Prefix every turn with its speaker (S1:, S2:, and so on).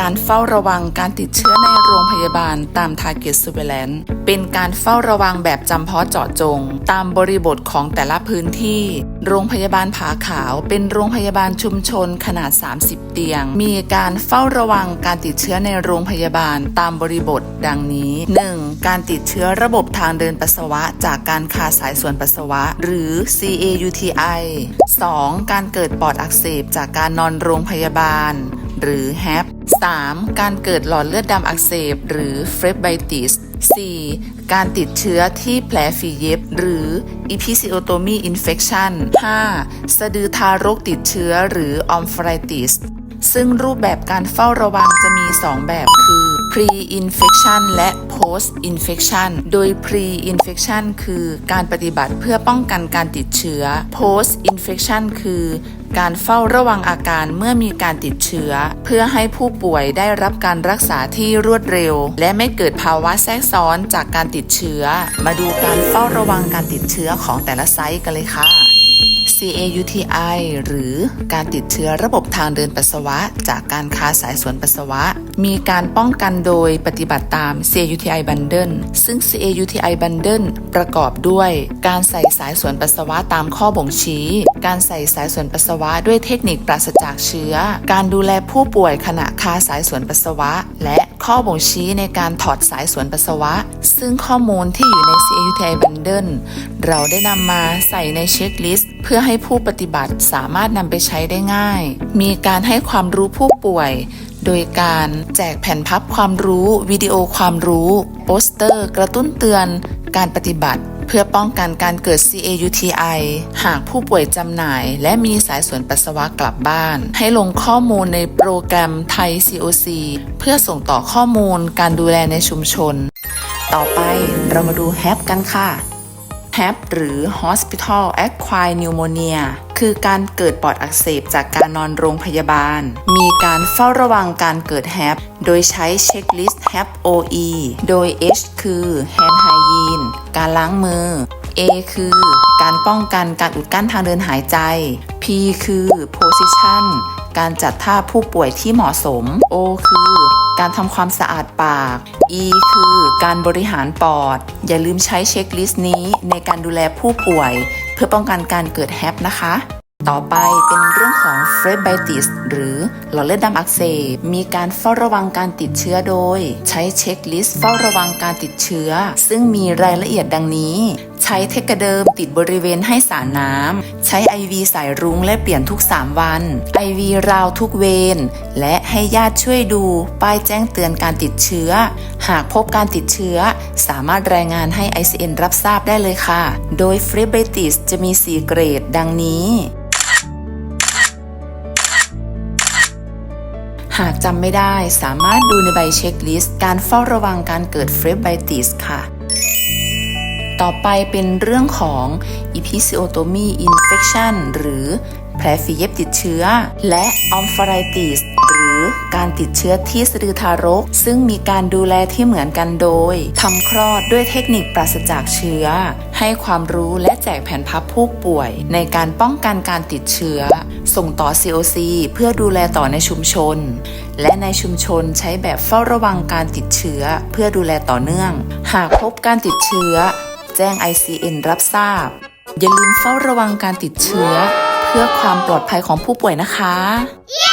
S1: การเฝ้าระวังการติดเชื้อในโรงพยาบาลตาม Target Surveillance เป็นการเฝ้าระวังแบบจำเพาะเจาะจง ตามบริบทของแต่ละพื้นที่ โรงพยาบาลผาขาว เป็นโรงพยาบาลชุมชนขนาด 30 เตียง มีการเฝ้าระวังการติดเชื้อในโรงพยาบาลตามบริบทดังนี้ 1. การติดเชื้อระบบทางเดินปัสสาวะ จากการคาสายส่วนปัสสาวะ หรือ CAUTI 2. การเกิดปอดอักเสบจากการนอนโรงพยาบาล หรือ HAP 3. การเกิดหลอดเลือดดำอักเสบ หรือเฟรบไบติส 4. การติดเชื้อที่แผลฝีเย็บ หรือ Episiotomy Infection 5. สะดือทารกติดเชื้อหรือ Omphalitis ซึ่งรูปแบบการเฝ้าระวังจะมี 2 แบบคือ pre-infection และ post-infection โดย pre-infection คือการปฏิบัติเพื่อป้องกันการติดเชื้อ post-infection คือการเฝ้าระวังอาการเมื่อมีการติดเชื้อ เพื่อให้ผู้ป่วยได้รับการรักษาที่รวดเร็ว และไม่เกิดภาวะแทรกซ้อนจากการติดเชื้อ มาดูการเฝ้าระวังการติดเชื้อของแต่ละไซต์กันเลยค่ะ CAUTI หรือการติดเชื้อระบบทางเดินปัสสาวะ จากการคาสายสวนปัสสาวะ มีการป้องกันโดยปฏิบัติตาม CAUTI Bundle ซึ่ง CAUTI Bundle ประกอบด้วย การใส่สายสวนปัสสาวะตามข้อบ่งชี้ การใส่สายสวนปัสสาวะด้วยเทคนิคปราศจากเชื้อ การดูแลผู้ป่วยขณะคาสายสวนปัสสาวะ และ ข้อบ่งชี้ในการถอดสายสวนปัสสาวะ ซึ่งข้อมูลที่อยู่ใน CAUTI Bundle เราได้นำมาใส่ในเช็คลิสต์เพื่อให้ผู้ปฏิบัติสามารถนำไปใช้ได้ง่าย มีการให้ความรู้ผู้ป่วย โดยการแจกแผ่นพับความรู้ วิดีโอความรู้ โปสเตอร์ กระตุ้นเตือน การปฏิบัติ พื่อป้องกันการเกิด CAUTI หากผู้ป่วยจำหน่าย และมีสายส่วนปัสสาวะกลับบ้าน ให้ลงข้อมูลในโปรแกรมไทย COC เพื่อส่งต่อข้อมูลการดูแลในชุมชน ต่อไปเรามาดูแฮปกันค่ะแฮปหรือ Hospital Acquired Pneumonia คือการเกิดปอดอักเสบจากการนอนโรงพยาบาล มีการเฝ้าระวังการเกิด HAP โดยใช้เช็คลิสต์ HAP OE โดย H คือ Hand Hygiene การล้างมือ A คือการป้องกันการอุดกั้นทางเดินหายใจ P คือ Position การจัดท่าผู้ป่วยที่เหมาะสม O คือ การทำความสะอาดปาก E คือการบริหารปอด อย่าลืมใช้เช็คลิสต์นี้ในการดูแลผู้ป่วย เพื่อป้องกันการเกิดแฮปนะคะ ต่อไปเป็นเรื่องของเฟรดไบติสหรือหลอดเลือดดำอักเสบมีการเฝ้าระวังการติดเชื้อโดย ใช้เช็คลิสต์เฝ้าระวังการติดเชื้อ ซึ่งมีรายละเอียดดังนี้ ใช้เทคเดิมติดบริเวณให้สารน้ำ ใช้ IV สายรุ้งและเปลี่ยนทุก 3 วัน IV ราวทุกเวรและให้ญาติช่วยดู ป้ายแจ้งเตือนการติดเชื้อ หากพบการติดเชื้อ สามารถรายงานให้ ICN รับทราบได้เลยค่ะ โดย f r e b i t i s จะมี 4 เกรด ดังนี้หากจำไม่ได้สามารถดูในใบเช็คลิสต์การเฝ้าระวังการเกิดเฟรบไบติสค่ะ ต่อไปเป็นเรื่องของ Episiotomy Infection หรือแผลฝีเย็บติดเชื้อ และ Omphalitis หรือการติดเชื้อที่สะดือทารก ซึ่งมีการดูแลที่เหมือนกันโดยทำคลอดด้วยเทคนิคปราศจากเชื้อ ให้ความรู้และแจกแผนพับผู้ป่วย ในการป้องกันการติดเชื้อ ส่งต่อ COC เพื่อดูแลต่อในชุมชน และในชุมชนใช้แบบเฝ้าระวังการติดเชื้อ เพื่อดูแลต่อเนื่อง หากพบการติดเชื้อ แจ้ง ICN รับทราบ อย่าลืมเฝ้าระวังการติดเชื้อ เพื่อความปลอดภัยของผู้ป่วยนะคะ
S2: ค